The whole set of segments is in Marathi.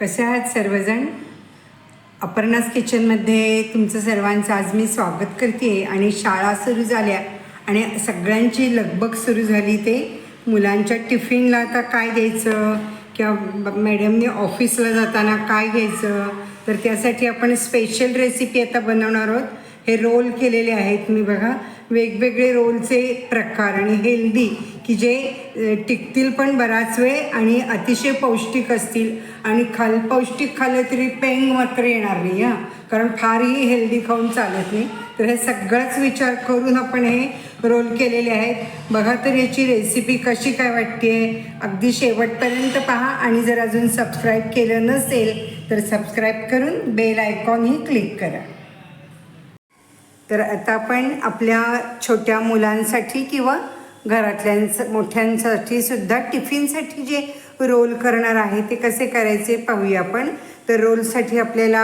कसे आहात सर्वजण? अपर्णास किचनमध्ये तुमचं सर्वांचं आज मी स्वागत करते आणि शाळा सुरू झाल्या आणि सगळ्यांची लगबग सुरू झाली ते. मुलांच्या टिफिनला आता काय द्यायचं किंवा मॅडमने ऑफिसला जाताना काय घ्यायचं? तर त्यासाठी आपण स्पेशल रेसिपी आता बनवणार आहोत. हे रोल केलेले आहेत. मी बघा वेगवेगळे रोलचे प्रकार आणि हेल्दी की जे टिकतील पण बराच वेळ आणि अतिशय पौष्टिक असतील. आणि खाल पौष्टिक खाल्लं तरी पेंग मात्र येणार नाही हां. कारण फारही हेल्दी खाऊन चालत नाही. तर हे सगळंच विचार करून आपण हे रोल केलेले आहेत. बघा तर याची रेसिपी कशी काय वाटते अगदी शेवटपर्यंत पहा आणि जर अजून सबस्क्राईब केलं नसेल तर सबस्क्राईब करून बेल आयकॉनही क्लिक करा. तर आता आपण आपल्या छोट्या मुलांसाठी किंवा घरातल्यांचं मोठ्यांसाठी सुद्धा टिफिनसाठी जे रोल करणार आहे ते कसे करायचे पाहूया आपण. तर रोलसाठी आपल्याला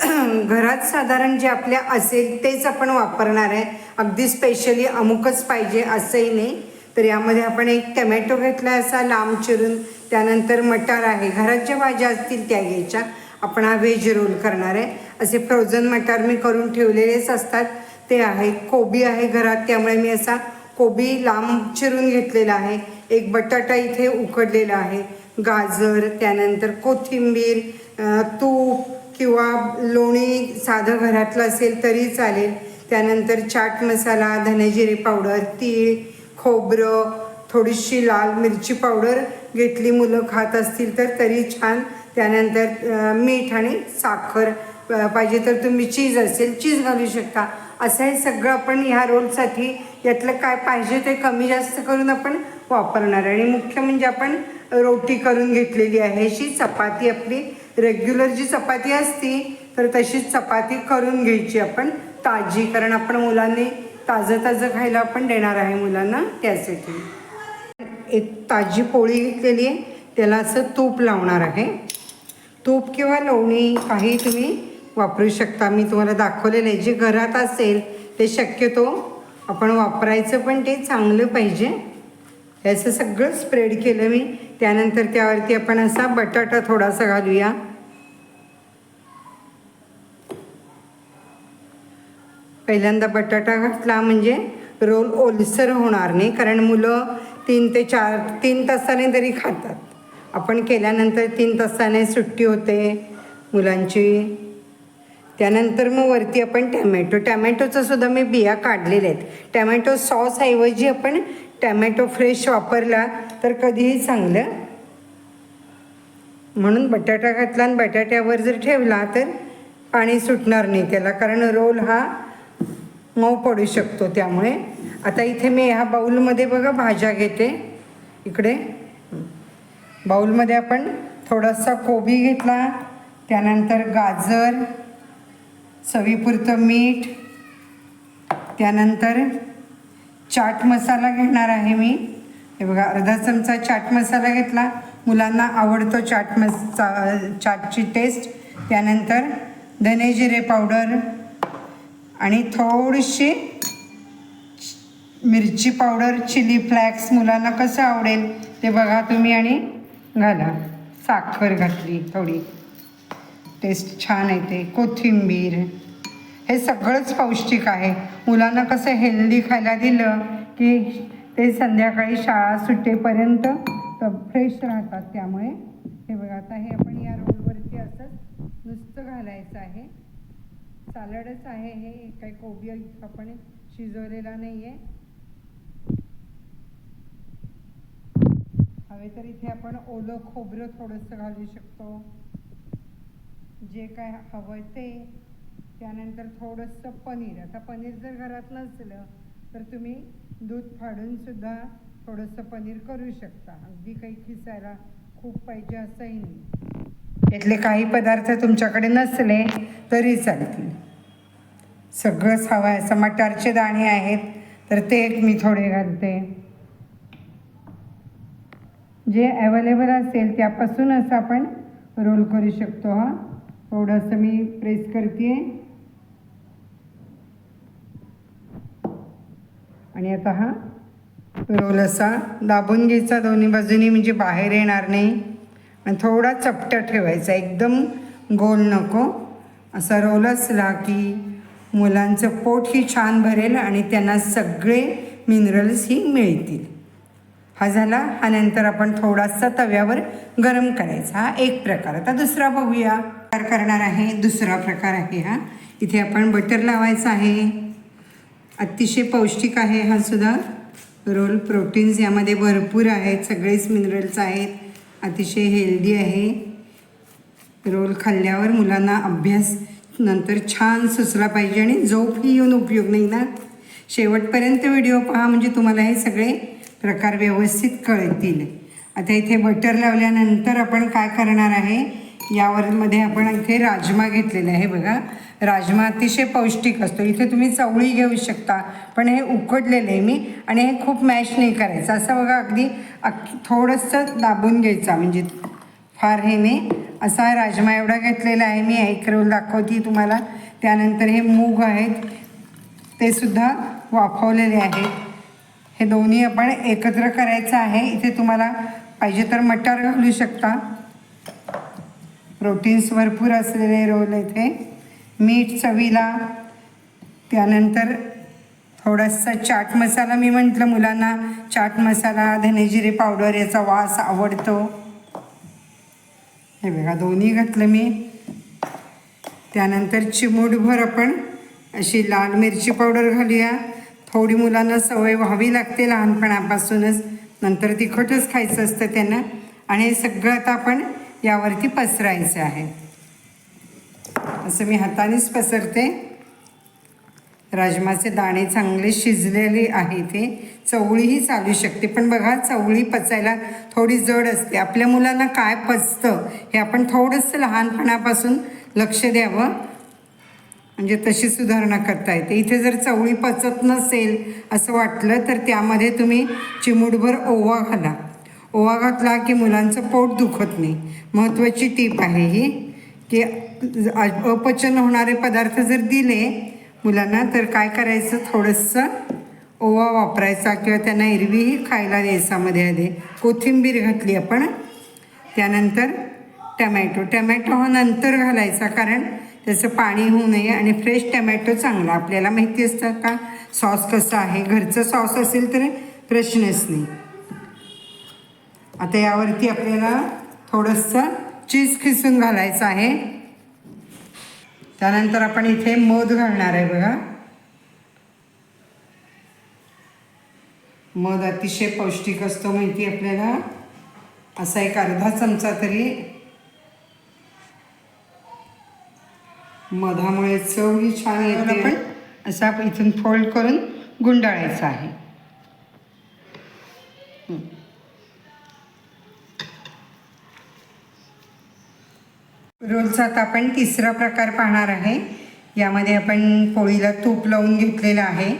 घरात साधारण जे आपल्या असेल तेच आपण वापरणार आहे. अगदी स्पेशली अमुकच पाहिजे असंही नाही. तर यामध्ये आपण एक टमॅटो घेतला असा लांब चिरून त्यानंतर मटार आहे. घरात ज्या भाज्या असतील त्या घ्यायच्या. आपण हा व्हेज रोल करणार आहे. असे फ्रोझन मटार मी करून ठेवलेलेच असतात. ते आहे कोबी आहे घरात त्यामुळे मी असा कोबी लांब चिरून घेतलेला आहे. एक बटाटा इथे उकडलेला आहे. गाजर त्यानंतर कोथिंबीर तूप किंवा लोणी साधं घरातलं असेल तरी चालेल. त्यानंतर चाट मसाला धनेजिरे पावडर तीळ खोबरं थोडीशी लाल मिरची पावडर घेतली. मुलं खात असतील तर तरी छान. त्यानंतर मीठ आणि साखर. पाहिजे तर तुम्ही चीज असेल चीज घालू शकता. असं हे सगळं आपण ह्या रोलसाठी यातलं काय पाहिजे ते कमी जास्त करून आपण वापरणार. आहे आणि मुख्य म्हणजे आपण रोटी करून घेतलेली आहे. अशी चपाती आपली रेग्युलर जी चपाती असती तर तशीच चपाती करून घ्यायची आपण. ताजी कारण आपण मुलांनी ताजं ताजं खायला आपण देणार आहे मुलांना त्यासाठी. एक ताजी पोळी घेतलेली आहे. त्याला असं तूप लावणार आहे. तूप किंवा लोणी काही तुम्ही वापरू शकता. मी तुम्हाला दाखवलेलं आहे. जे घरात असेल ते शक्यतो आपण वापरायचं पण ते चांगलं पाहिजे. याचं असं सगळं स्प्रेड केलं मी. त्यानंतर त्यावरती आपण असा बटाटा थोडासा घालूया. पहिल्यांदा बटाटा घातला म्हणजे रोल ओलसर होणार नाही. कारण मुलं तीन ते चार तीन तासाने तरी खातात. आपण केल्यानंतर तीन तासाने सुट्टी होते मुलांची. त्यानंतर मग वरती आपण टॅमॅटो. टॅमॅटोचं सुद्धा मी बिया काढलेल्या आहेत. टॅमॅटो सॉसऐवजी आपण टॅमॅटो फ्रेश वापरला तर कधीही चांगलं. म्हणून बटाटा घातला आणि बटाट्यावर जर ठेवला तर पाणी सुटणार नाही त्याला कारण रोल हा मऊ पडू शकतो त्यामुळे. आता इथे मी ह्या बाऊलमध्ये बघा भाज्या घेते. इकडे. बाऊलमध्ये आपण थोडासा कोबी घेतला. त्यानंतर गाजर. चवीपुरतं मीठ त्यानंतर चाट मसाला घेणार आहे मी. हे बघा अर्धा चमचा चाट मसाला घेतला. मुलांना आवडतो चाट मसा चाटची टेस्ट त्यानंतर धने जिरे पावडर आणि थोडीशी मिरची पावडर चिली फ्लॅक्स मुलांना कसं आवडेल ते बघा तुम्ही आणि घाला. साखर घातली थोडी. टेस्ट छान येते कोथिंबीर. हे सगळंच पौष्टिक आहे. मुलांना कसं हेल्दी खायला दिलं की ते संध्याकाळी शाळा सुटेपर्यंत फ्रेश राहतात. त्यामुळे हे बघा आता हे आपण या रोडवरती असंच नुसतं घालायचं आहे. सॅलडच आहे हे काही कोबी आपण शिजवलेला नाही आहे हवे तर इथे आपण ओलं खोबरं थोडंसं घालू शकतो. जे काय हवं ते. त्यानंतर थोडंसं पनीर. आता पनीर जर घरात नसलं तर तुम्ही दूध फाडूनसुद्धा थोडंसं पनीर करू शकता. अगदी काही खिसायला खूप पाहिजे असंही नाही. यातले काही पदार्थ तुमच्याकडे नसले तरी चालतील. सगळंच हवं आहे असं मटारचे दाणे आहेत तर ते एक मी थोडे घालते. जे अवेलेबल असेल त्यापासून असं आपण रोल करू शकतो हा. थोडंसं मी प्रेस करते आणि आता हा रोल असा दाबून घ्यायचा. दोन्ही बाजूनी म्हणजे बाहेर येणार नाही. आणि थोडा चपटा ठेवायचा. एकदम गोल नको. असा रोल असला की मुलांचं पोट ही छान भरेल आणि त्यांना सगळे मिनरल्स ही मिळतील. हा झाला. हा नंतर आपण थोडासा तव्यावर गरम करायचा. हा एक प्रकार. आता दुसरा बघूया. प्रकार करणार आहे दुसरा प्रकार आहे हा. इथे आपण बटर लावायचं आहे. अतिशय पौष्टिक आहे हा सुद्धा. रोल प्रोटीन्स यामध्ये भरपूर आहेत सगळेच मिनरल्स आहेत. अतिशय हेल्दी आहे. रोल खाल्ल्यावर मुलांना अभ्यास नंतर छान सुचला पाहिजे आणि झोपही येऊन उपयोग नाही ना. शेवटपर्यंत व्हिडिओ पहा म्हणजे तुम्हाला हे सगळे प्रकार व्यवस्थित कळतील. आता इथे बटर लावल्यानंतर आपण काय करणार आहे? यावरमध्ये आपण इथे राजमा घेतलेला आहे बघा. राजमा अतिशय पौष्टिक असतो. इथे तुम्ही चवळी घेऊ शकता पण हे उकडलेलं आहे मी आणि हे खूप मॅश नाही करायचं. असं बघा अगदी अख्खी थोडंसं दाबून घ्यायचा. म्हणजे फार हे नाही. असा राजमा एवढा घेतलेला आहे मी. एक रोल दाखवते तुम्हाला. त्यानंतर हे मूग आहेत. ते सुद्धा वाफवलेले आहेत हे दोन्ही आपण एकत्र करायचं आहे. इथे तुम्हाला पाहिजे तर मटार घालू शकता. प्रोटीन्स भरपूर असलेले रोल येते मीठ चवीला त्यानंतर थोडासा चाट मसाला मी म्हटलं मुलांना चाट मसाला धनेजिरे पावडर याचा वास आवडतो. हे बघा दोन्ही घातलं मी. त्यानंतर चिमूटभर आपण अशी लाल मिरची पावडर घालूया. थोडी मुलांना सवय व्हावी लागते लहानपणापासूनच. नंतर तिखटच खायचं असतं त्यांना. आणि हे सगळं आता आपण यावरती पसरायचं आहे. असं मी हातानेच पसरते. राजमाचे दाणे चांगले शिजलेले आहे ते. चवळीही चालू शकते. पण बघा चवळी पचायला थोडी जड असते. आपल्या मुलांना काय पचतं हे आपण थोडंसं लहानपणापासून लक्ष द्यावं. म्हणजे तशी सुधारणा करता येते. इथे जर चवळी पचत नसेल असं वाटलं तर त्यामध्ये तुम्ही चिमूटभर ओवा घाला. ओवा घातला की मुलांचं पोट दुखत नाही. महत्त्वाची टीप आहे ही की अपचन होणारे पदार्थ जर दिले मुलांना तर काय करायचं? थोडंसं ओवा वापरायचा किंवा त्यांना एरवीही खायला द्यायचा मध्ये आधी. कोथिंबीर घातली आपण. त्यानंतर टमॅटो. टमॅटो हा नंतर घालायचा कारण त्याचं पाणी होऊ नये आणि फ्रेश टमॅटो चांगला. आपल्याला माहिती असतं का? सॉस कसं आहे? घरचं सॉस असेल तर प्रश्नच नाही. आता यावरती आपल्याला थोडंसं चीज खिसून घालायचं आहे. त्यानंतर आपण इथे मध घालणार आहे बघा. मध अतिशय पौष्टिक असतो माहिती आपल्याला. असा एक अर्धा चमचा तरी मधामुळे चव ही छान येते. पण असा आपण इथून फोल्ड करून गुंडाळायचा आहे. रोलचा आता आपण तिसरा प्रकार पाहणार आहे. यामध्ये आपण पोळीला तूप लावून घेतलेला आहे.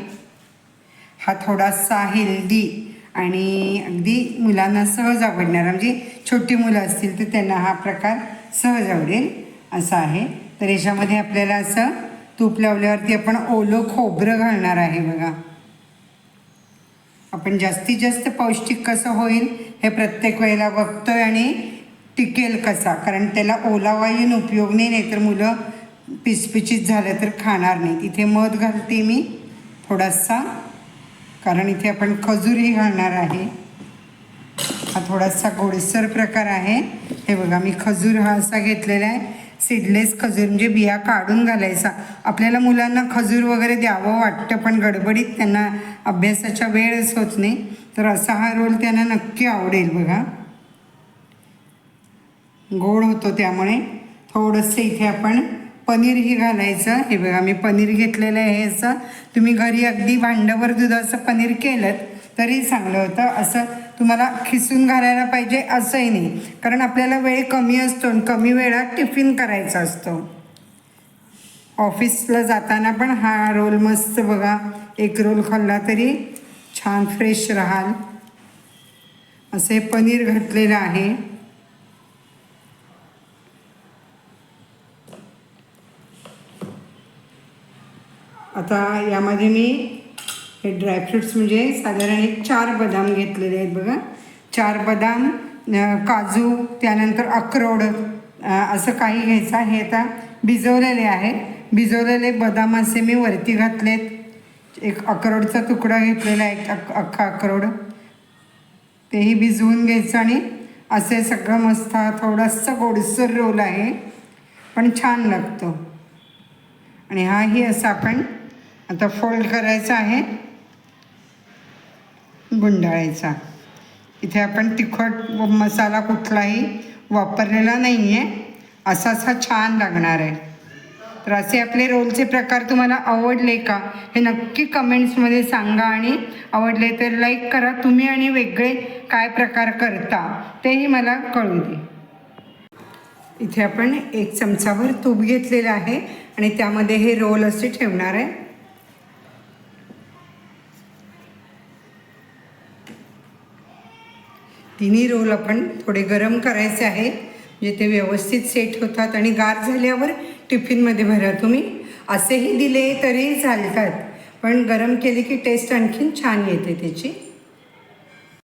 हा थोडासा हेल्दी आणि अगदी मुलांना सहज आवडणारा म्हणजे छोटी मुलं असतील तर त्यांना हा प्रकार सहज आवडेल. असा आहे. तर याच्यामध्ये आपल्याला असं तूप लावल्यावरती आपण ओलं खोबरं घालणार आहे बघा. आपण जास्तीत जास्त पौष्टिक कसं होईल हे प्रत्येक वेळेला बघतोय आणि टिकेल कसा? कारण त्याला ओलावा येऊन उपयोग नाही नाहीतर मुलं पिचपिचीत झालं तर खाणार नाहीत इथे मध घालते मी थोडासा कारण इथे आपण खजूरही घालणार आहे. हा थोडासा गोडसर प्रकार आहे. हे बघा मी खजूर हा असा घेतलेला आहे. सीडलेस खजूर म्हणजे बिया काढून घालायचा. आपल्याला मुलांना खजूर वगैरे द्यावं वाटतं पण गडबडीत त्यांना अभ्यासाच्या वेळच होत नाही. तर असा हा रोल त्यांना नक्की आवडेल बघा. गोड होतो त्यामुळे थोडंसं इथे आपण पनीरही घालायचं. हे बघा मी पनीर घेतलेलं आहे असं तुम्ही घरी अगदी भांडवर दुधाचं पनीर केलं तरी चांगलं होतं. असं तुम्हाला खिसून घालायला पाहिजे असंही नाही. कारण आपल्याला वेळ कमी असतो आणि कमी वेळात टिफिन करायचा असतो. ऑफिसला जाताना पण हा रोल मस्त बघा. एक रोल खाल्ला तरी छान फ्रेश राहाल. असे पनीर घातलेलं आहे. आता यामध्ये मी हे ड्रायफ्रुट्स म्हणजे साधारण एक चार बदाम घेतलेले आहेत बघा. चार बदाम काजू त्यानंतर अक्रोड असं काही घ्यायचं हे आता भिजवलेले आहे. भिजवलेले बदाम असे मी वरती घातलेत. एक अक्रोडचा तुकडा घेतलेला आहे एक अख्खा अक्रोड. तेही भिजवून घ्यायचं आणि असे सगळं मस्त थोडंसं थोडासा गोडसर रोल आहे. पण छान लागतो. आणि हाही असा आपण आता फोल्ड करायचा आहे. गुंडाळायचा. इथे आपण तिखट मसाला कुठलाही वापरलेला नाही आहे असाच हा छान लागणार आहे. तर असे आपले रोलचे प्रकार तुम्हाला आवडले का हे नक्की कमेंट्समध्ये सांगा आणि आवडले तर लाईक करा. तुम्ही आणि वेगळे काय प्रकार करता तेही मला कळू दे. इथे आपण एक चमचाभर तूप घेतलेलं आहे आणि त्यामध्ये हे रोल असे ठेवणार आहे. तिन्ही रोल आपण थोडे गरम करायचे आहे म्हणजे ते व्यवस्थित सेट होतात आणि गार झाल्यावर टिफिनमध्ये भरा तुम्ही. असेही दिले तरी चालतात. पण गरम केले की टेस्ट आणखीन छान येते त्याची.